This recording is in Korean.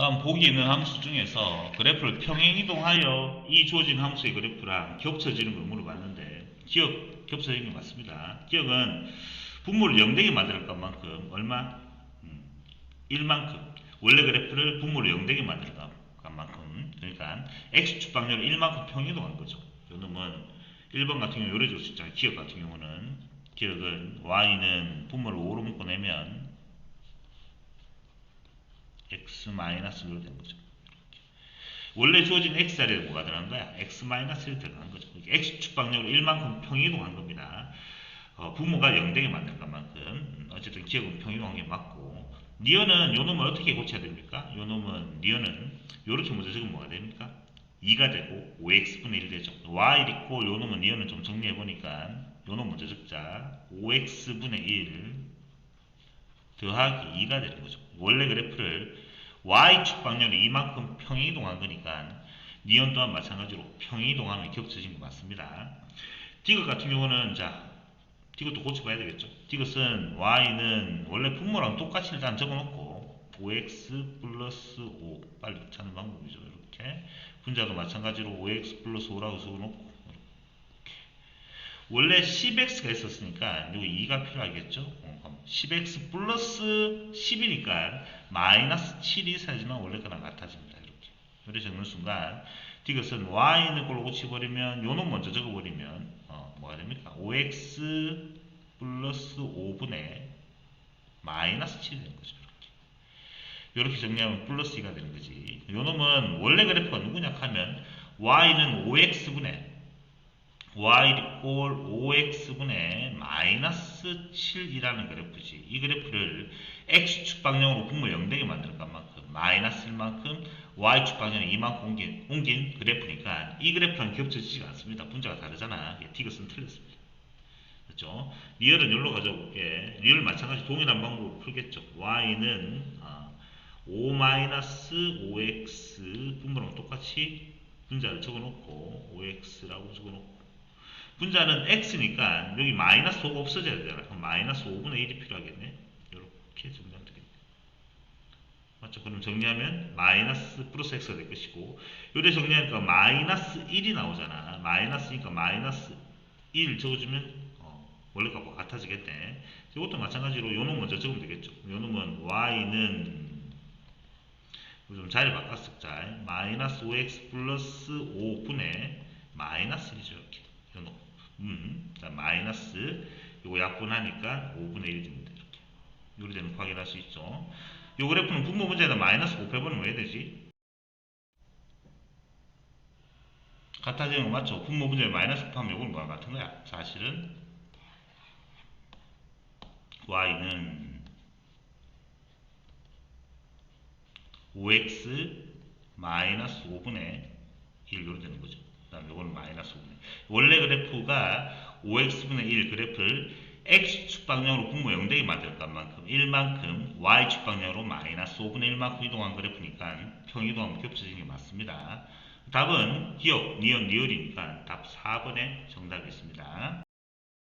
다음 보기 있는 함수 중에서 그래프를 평행이동하여 이 주어진 함수의 그래프랑 겹쳐지는 걸 물어봤는데 기억 겹쳐지는 게 맞습니다. 기억은 분모를 0되게 만들 것만큼 얼마? 음, 1만큼 원래 그래프를 분모를 0되게 만들 것만큼 그러니까 x축 방향으로 1만큼 평행이동한 거죠. 요 놈은 1번 같은 경우 요래 줄수 있잖아요. 기억 같은 경우는 기억은 y는 분모를 5로 묶어내면 x 마이너스로 된 거죠. 원래 주어진 x 자리에 뭐가 들어간 거야? x 마이너스 1 들어간 거죠. x축 방향으로 1만큼 평이동한 겁니다. 어, 부모가 0되게 만든 것만큼 음, 어쨌든 기억은 평이동한 게 맞고 니어는 요 놈을 어떻게 고쳐야 됩니까? 요 놈은 니어는 요렇게 먼저 적으면 뭐가 됩니까? 2가 되고 5x분의 1 되죠. y 있고 요 놈은 니어는 좀 정리해 보니까 요 놈 먼저 적자 5x분의 1 더하기 2가 되는 거죠. 원래 그래프를 y축 방향으로 이만큼 평행 이동한 거니까 니온 또한 마찬가지로 평행 이동하면 겹쳐진 거 맞습니다. 디귿 같은 경우는 자 디귿도 고쳐봐야 되겠죠. 디귿은 y는 원래 분모랑 똑같이 일단 적어놓고 5x 플러스 5 빨리 찾는 방법이죠. 이렇게 분자도 마찬가지로 5x 플러스 5라고 적어놓고 원래 10x가 있었으니까 여기 2가 필요하겠죠. 어, 10x 플러스 10이니까 마이너스 7이 사지만 원래 거랑 같아집니다. 이렇게. 이렇게 적는 순간 디귿은 y는 걸로 고치버리면 요놈 먼저 적어버리면 어, 뭐가 됩니까? 5x 플러스 5분의 마이너스 7이 되는 거죠. 이렇게. 이렇게 정리하면 플러스 2가 되는 거지. 요 놈은 원래 그래프가 누구냐 하면 y는 5x분의 y 이꼴 5x분의 마이너스 7이라는 그래프지. 이 그래프를 x축 방향으로 분모 0되게 만들 것만큼 마이너스 1만큼 y축 방향에 2만큼 옮긴, 옮긴 그래프니까 이 그래프랑 겹쳐지지가 않습니다. 분자가 다르잖아. 디귿은 틀렸습니다. 그렇죠? 리얼은 여기로 가져볼게. 리얼 마찬가지 동일한 방법으로 풀겠죠. y는 아, 5-5x 분모랑 똑같이 분자를 적어놓고 5x라고 적어놓고 분자는 x니까 여기 마이너스 5가 없어져야 되잖아. 그럼 마이너스 5분의 1이 필요하겠네. 이렇게 정리하면 되겠네. 맞죠? 그럼 정리하면 마이너스 플러스 x가 될 것이고 요래 정리하니까 마이너스 1이 나오잖아. 마이너스니까 마이너스 1 적어주면 어, 원래 값과 같아지겠네. 이것도 마찬가지로 요 놈 먼저 적으면 되겠죠. 요 놈은 y는 좀 자리를 바꿨을 자 마이너스 5x 플러스 5분의 마이너스 1이죠 이렇게 요놈 음, 자 마이너스 요거 약분하니까 5분의 1이 됩니다 이렇게 요리 되는 거 확인할 수 있죠 요 그래프는 분모 문제에다 마이너스 5 빼버리면 왜 되지? 같아지는 거 맞죠? 분모 문제에 마이너스 5 하면 요거는 뭐랑 같은 거야 사실은 y는 5x 마이너스 5분의 1 이렇게 되는 거죠. 그 다음에 이거는 마이너스 5분의 1. 원래 그래프가 5x분의 1 그래프를 x축 방향으로 분모 0대기 만들 것만큼 1만큼 y축 방향으로 마이너스 5분의 1만큼 이동한 그래프니까 평이동하면 겹쳐지는 게 맞습니다. 답은 기억, 니은, 니을이니까 답 4번에 정답이 있습니다.